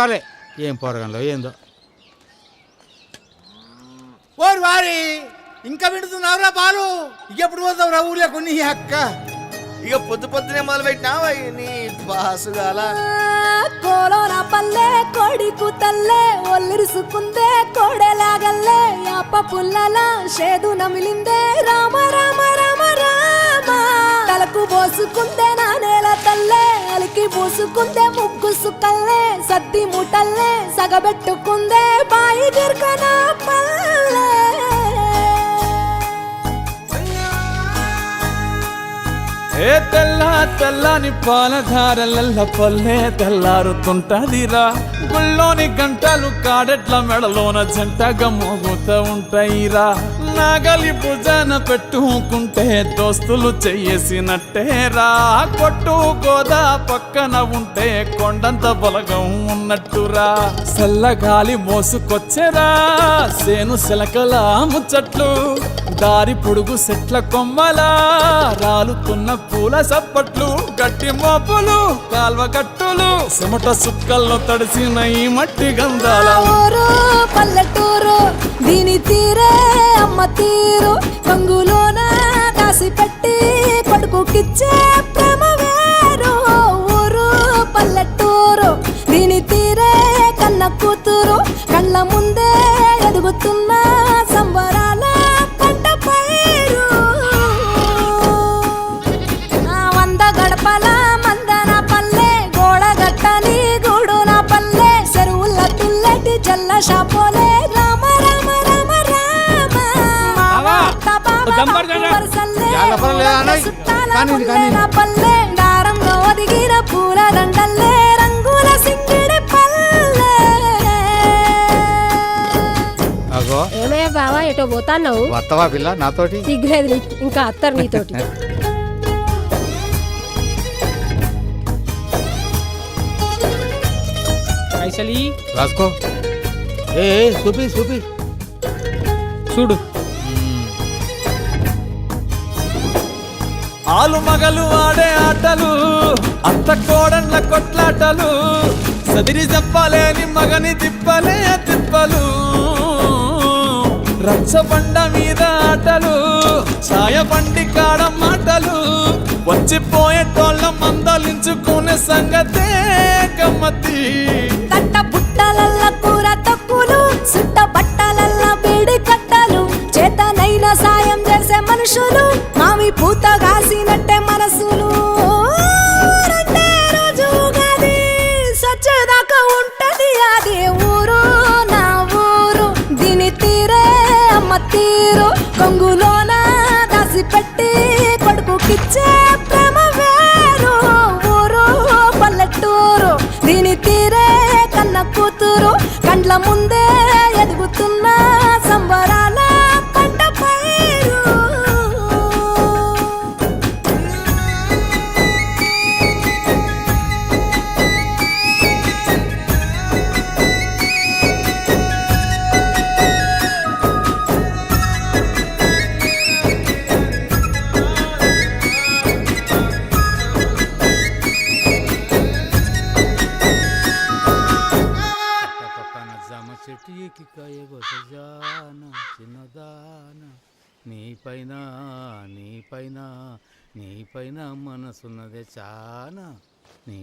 సరే ఏం పోరగంలో ఏందో. ఓరి వారి ఇంకా వింటున్నావురా పాలు ఇంకెప్పుడు పోతావురా ఊళ్ళో కొన్ని అక్క? ఇక పొద్దు పొద్దునే మొదలు పెట్టినావా నీ బాసుగాల? కోలోన పల్లె కోడి కూతల్లే ఒల్లిరుసుకుందే కోడెలాగల్లే యాప పుల్లల షేదు నమిలిందే. రామ రామ రామ రామ. తలకు పోసుకుందే తల్లే అలికి పూసుకుందే ముగ్గు సుక్కల్లే సద్ది ముటల్లే సగబెట్టుకుందే బాయి గిర్కన పల్లె. ఏ తెల్ల తెల్లని పాలధారలల్ల పల్లె తెల్లారుతుంటదిరా. గుళ్ళోని గంటలు కాడెట్ల మెడలోన జంటగా మోగుతూ ఉంటాయిరా. నాగలి భుజాన పెట్టుకుంటే దోస్తులు చెయ్యేసినట్టేరా కొట్టు గోదా పక్కన ఉంటే కొండంత బలగం ఉన్నట్టురా చల్లగాలి మోసుకొచ్చేరా. సేను శిలకల ముచ్చట్లు దారి పొడుగు సెట్ల కొమ్మలా. రాలుతున్న పూల సప్పట్లు గట్టి మోపులు కాల్వ కట్టులు సుమట సుక్కల్లో తడిసిన ఈ మట్టి గంధాల. పల్లెటూరు దీని తీరే అమ్మ తీరు కంగులోన కాసి పెట్టి కొడుకుకిచ్చే ప్రేమ వేరు. ఊరు పల్లెటూరు దీని తీరే కన్న కూతురు కళ్ళ ముందే ఎదుగుతున్నా. పల్లె దారంలో ఒదిగిన పూల దండల్లే రంగుల సింగిడి పల్లె అగో ఏమయ్య బావా ఎటో పోతాన్నావు వత్తవా పిల్ల నాతోటి సిగ్గులేదు ఇంకా అత్తరు నీతోటి పైసలి రాసుకో ఏ ఏ, చూపి చూపి చూడు ఆలు మగలు ఆడే ఆటలు అత్త కోడన్ల కొట్లాటలు సదిరి చెప్పలేని మగని తిప్పలే తిప్పలు. రచ్చబండ మీద ఆటలు ఛాయ బండి కాడ మాటలు వచ్చిపోయేటోళ్ళ మందలించుకునే సంగతే గమ్మతి చేతనైన సాయం చేసే మనుషులు మావి పూత కాసినట్టే మనసులు. రెండే రోజు ఉగాది, సచ్చేదాకా ఉంటది అది ఊరు నా ఊరు. దీని తీరే అమ్మ తీరు కొంగులోన దాసి పెట్టి కొడుకుకిచ్చే ప్రేమ వేరు. ఊరు పల్లెటూరు దీని తీరే కన్న కూతురు కండ్ల ముందే జామ చెట్టు ఎక్కి కాయగొస జాన చిన్నదాన నీపైన నీపైన నీపైన మనసున్నదే చానా. నీ